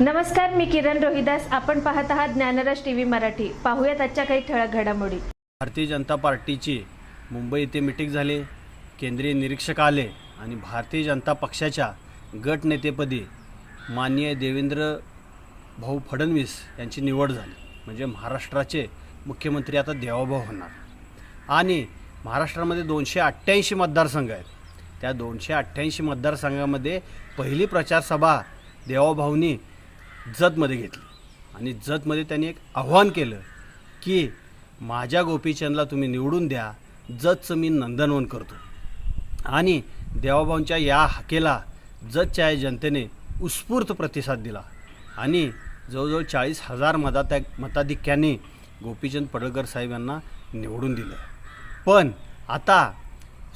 नमस्कार मी किरण रोहिदास. आपण पाहत आहात ज्ञानराज टी व्ही मराठी. पाहूयात आजच्या काही ठळक घडामोडी. भारतीय जनता पार्टीची मुंबई येथे मिटिंग झाली. केंद्रीय निरीक्षक आले आणि भारतीय जनता पक्षाच्या गटनेतेपदी माननीय देवेंद्र भाऊ फडणवीस यांची निवड झाली. म्हणजे महाराष्ट्राचे मुख्यमंत्री आता देवाभाऊ होणार. आणि महाराष्ट्रामध्ये दोनशे अठ्ठ्याऐंशी मतदारसंघ आहेत. त्या दोनशे अठ्ठ्याऐंशी मतदारसंघामध्ये पहिली प्रचारसभा देवाभाऊनी जतमध्ये घेतली. आणि जतमध्ये त्यांनी एक आव्हान केलं की माझ्या गोपीचंदला तुम्ही निवडून द्या. जतचं मी नंदनवन करतो. आणि देवाभाऊंच्या या हाकेला जतच्या या जनतेने उत्स्फूर्त प्रतिसाद दिला. आणि जवळजवळ चाळीस हजार मता मताधिक्याने गोपीचंद पडळकर साहेब यांना निवडून दिलं. पण आता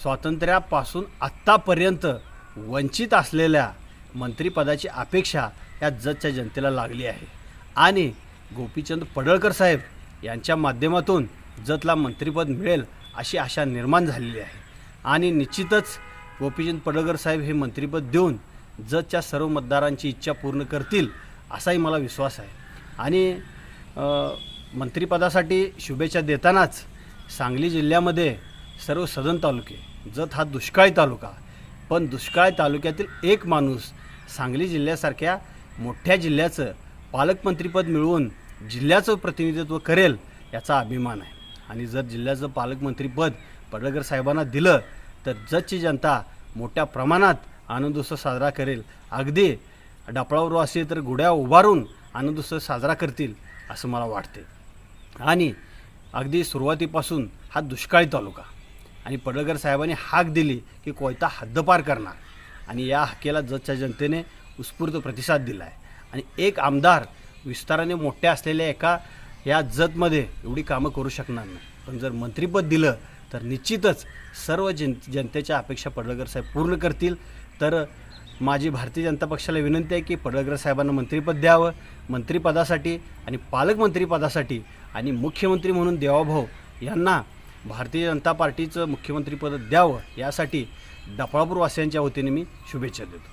स्वातंत्र्यापासून आत्तापर्यंत वंचित असलेल्या मंत्रिपदाची अपेक्षा या जतच्या जनतेला लागली आहे. आणि गोपीचंद पडळकर साहेब यांच्या माध्यमातून जतला मंत्रिपद मिळेल अशी आशा निर्माण झालेली आहे. आणि निश्चितच गोपीचंद पडळकर साहेब हे मंत्रिपद देऊन जतच्या सर्व मतदारांची इच्छा पूर्ण करतील असाही मला विश्वास आहे. आणि मंत्रीपदासाठी मंत्रिपदासाठी शुभेच्छा देतानाच सांगली जिल्ह्यामध्ये सर्व सदन तालुके जत हा दुष्काळी तालुका पण दुष्काळी तालुक्यातील एक माणूस सांगली जिल्ह्यासारख्या मोठ्या जिल्ह्याचं पालकमंत्रीपद मिळवून जिल्ह्याचं प्रतिनिधित्व करेल याचा अभिमान आहे. आणि जर जिल्ह्याचं पालकमंत्रीपद पडळकर साहेबांना दिलं तर जतची जनता मोठ्या प्रमाणात आनंदोत्सव साजरा करेल. अगदी डापळावर असेल तर गुड्या उभारून आनंदोत्सव साजरा करतील असं मला वाटते. आणि अगदी सुरुवातीपासून हा दुष्काळी तालुका. आणि पडळकर साहेबांनी हाक दिली की कोयता हद्दपार करणार. आणि या हाकेला जतच्या जनतेने उत्स्फूर्त प्रतिसाद दिला आहे आणि एक आमदार विस्ताराने मोठ्या असलेल्या एका या जतमध्ये एवढी कामं करू शकणार नाही. पण जर मंत्रिपद दिलं तर निश्चितच सर्व जन जनतेच्या अपेक्षा पडळकर साहेब पूर्ण करतील. तर माझी भारतीय जनता पक्षाला विनंती आहे की पडळकर साहेबांना मंत्रिपद द्यावं मंत्रिपदासाठी आणि पालकमंत्रीपदासाठी आणि मुख्यमंत्री म्हणून देवाभाऊ यांना भारतीय जनता पार्टीचं मुख्यमंत्रीपद द्यावं यासाठी डफळापूर वासियांच्या वतीने मी शुभेच्छा देतो.